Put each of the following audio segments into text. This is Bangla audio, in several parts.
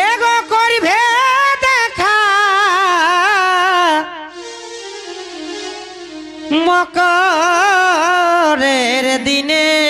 এগো করিবে দেখা মকরের দিনে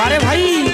अरे भाई।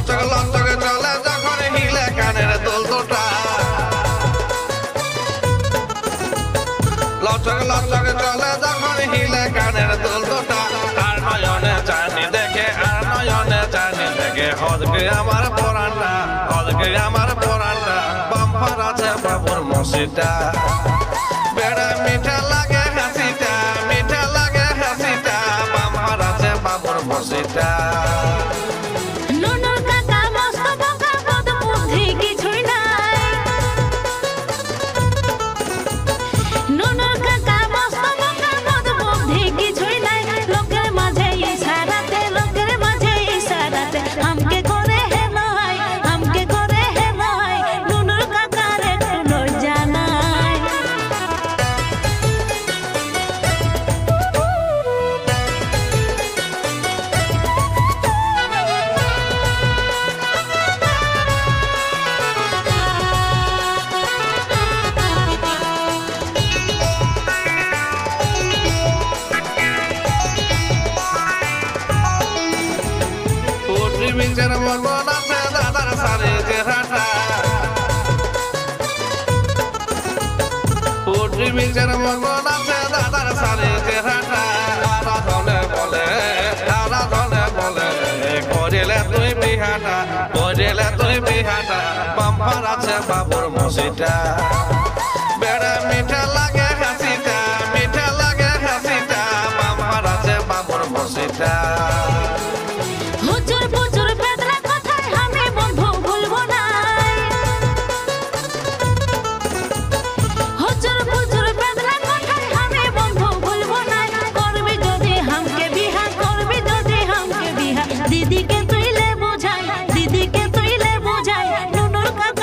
লচক লচক চলে যখন হিলে কানের দোল দুটা লচক লচক চলে যখন হিলে কানের দোল দুটা আর নয়নে চানি দেখে, আর নয়নে চানি দেখে হদকে আমার পরানটা হদকে আমার পরানটা বাম্পার আছে বাবুর মসিটা বেড়া মিঠা লাগে হাসিটা, মিঠা লাগে হাসিটা, বাম্পার আছে বাবুর মসিটা পুটরি মিঞ্চের মতন আছে দাদার সারে চেহারাটা আরাধনে বলে আরাধনে বলে করিলে তুই বিহাটা করিলে তুই বিহাটা বাম্পার আছে বাবুর মসিটা বেড়া মিঠা লাগে হাসিটা মিঠা লাগে হাসিটা বাম্পার আছে বাবুর মসিটা look, look.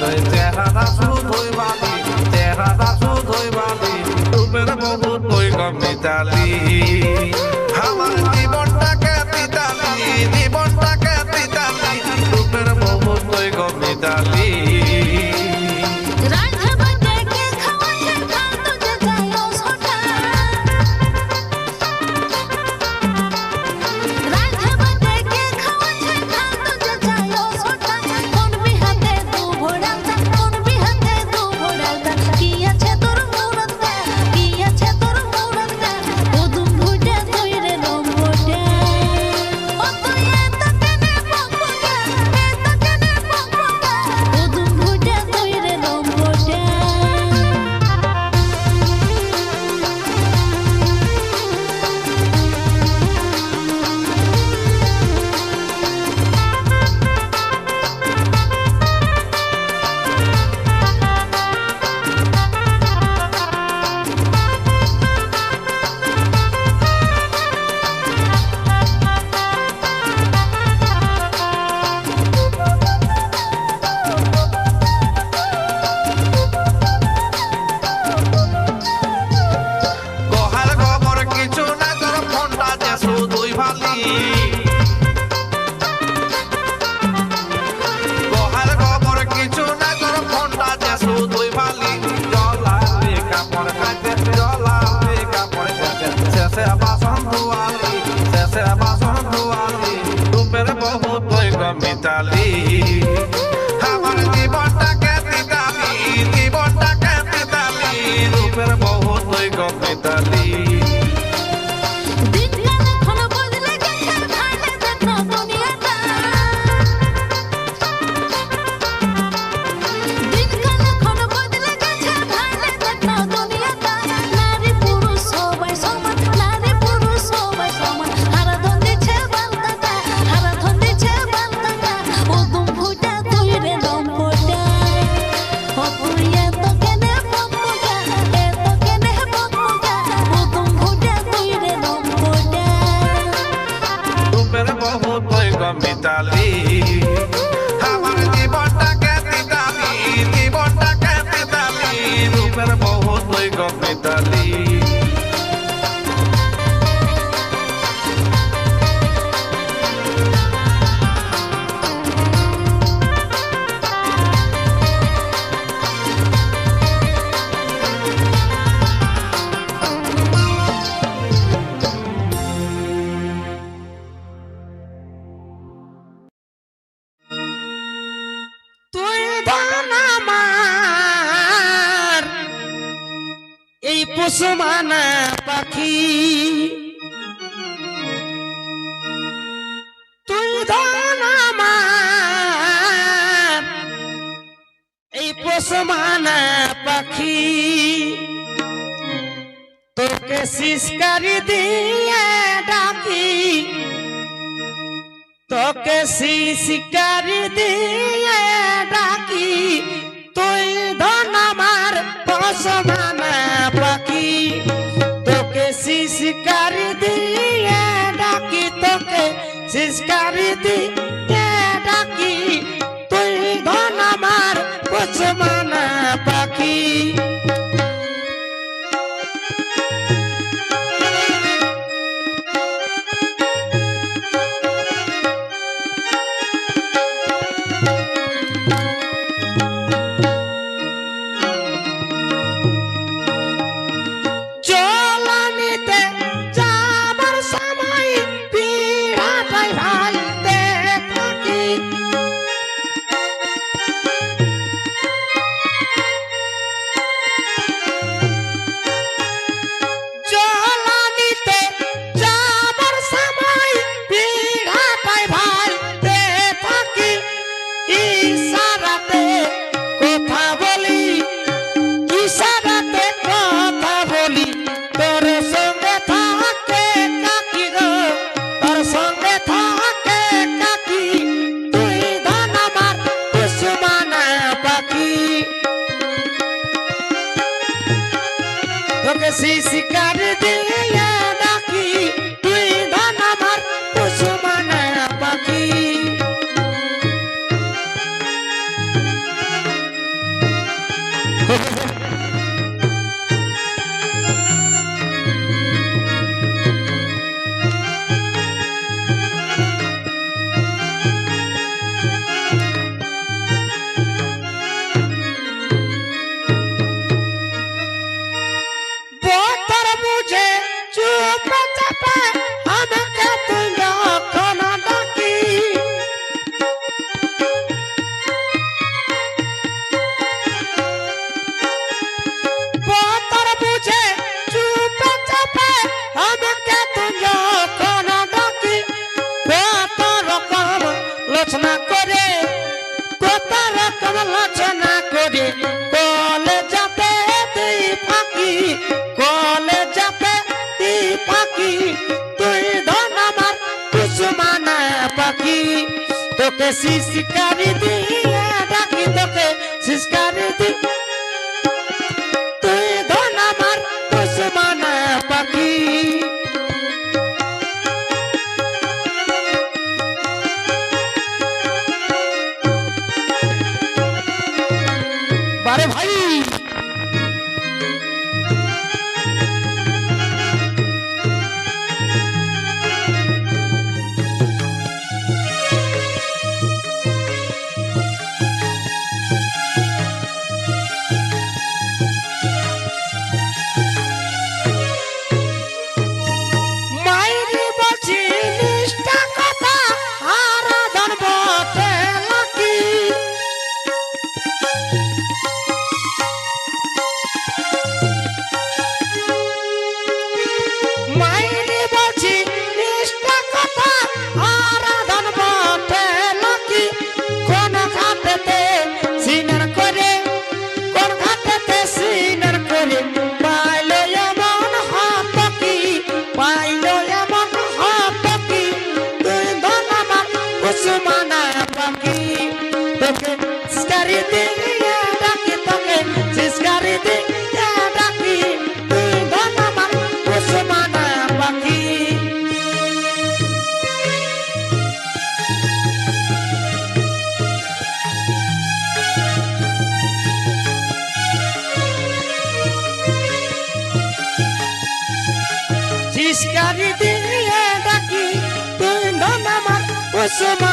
তুই চেহারা শুধুই বালি চেহারা শুধুই বালি রূপের বহু তুই কমিতালি আমার জীবনটাকে পিতালি জীবনটাকে পিতালি রূপের বহু তুই কমিতালি Dalí. confrontar ali. পাখি তোকে শিসকারি দিয়ে ডাকি। তোকে শিসকারি দিয়ে ডাকি। তুই ধন আমার পশমানা পাখি। তোকে শিসকারি দিয়ে ডাকি। তোকে শিসকারি দিয়ে aqui. বেশি শিকার দিল। পাখি তোকে শিশকারি দিয়ে ডাকি তোকে শিশকারি দিয়ে তুই ধন আমার কুসুমানা পাখি। বারে ভাই। আমার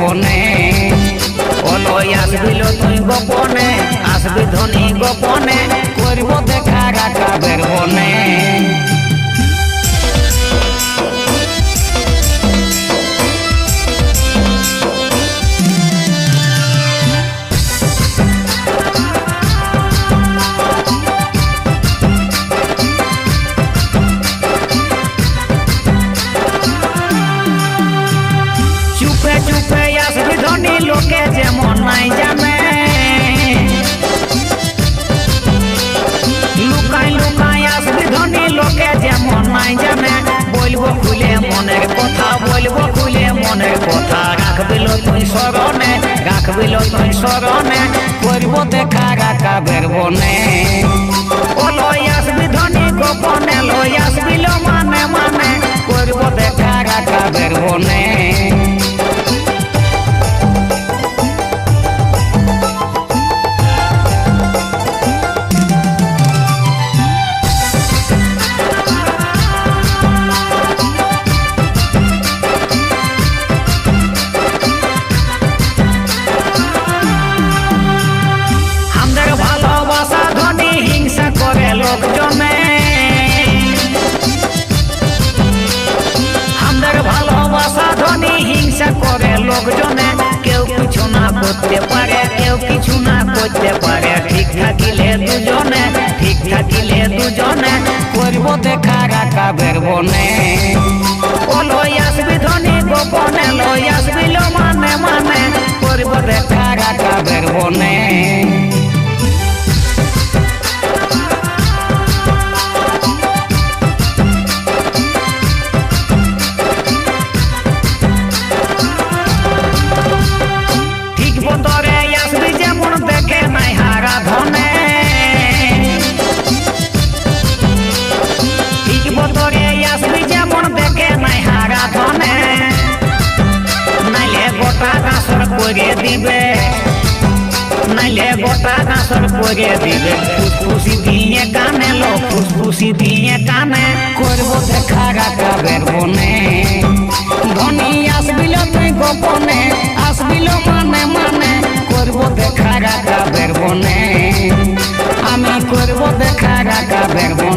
বেরবনে ও লই আসবি লো তুই গোপনে আসবি ধনী গোপনে করব তুই স্মরণে রাখবিল তুই স্মরণে, করব দেখা রাখা বেরবনে। ও লই আসবি ধনী গোপনে, লই আসবিল মানে মানে করব দেখা রাখা বেরবনে। করে লোকজনে, কেউ কিছু না করতে পারে, কেউ কিছু না করতে পারে। ঠিক থাকিলে দুজনে, ঠিক থাকিলে দুজনে, করব দেখা রাখা বেরবনে ও লই আসবি ধনী গোপনে, লই আসবি মানে মানে করব দেখা রাখা বেরবনে করে সারা করব দেখা গাবের বনে ধনী আসবিল তুই গোপনে, আসবিল মানে মানে। করব দেখা গাবের বনে আমি করব দেখা গাবের বনে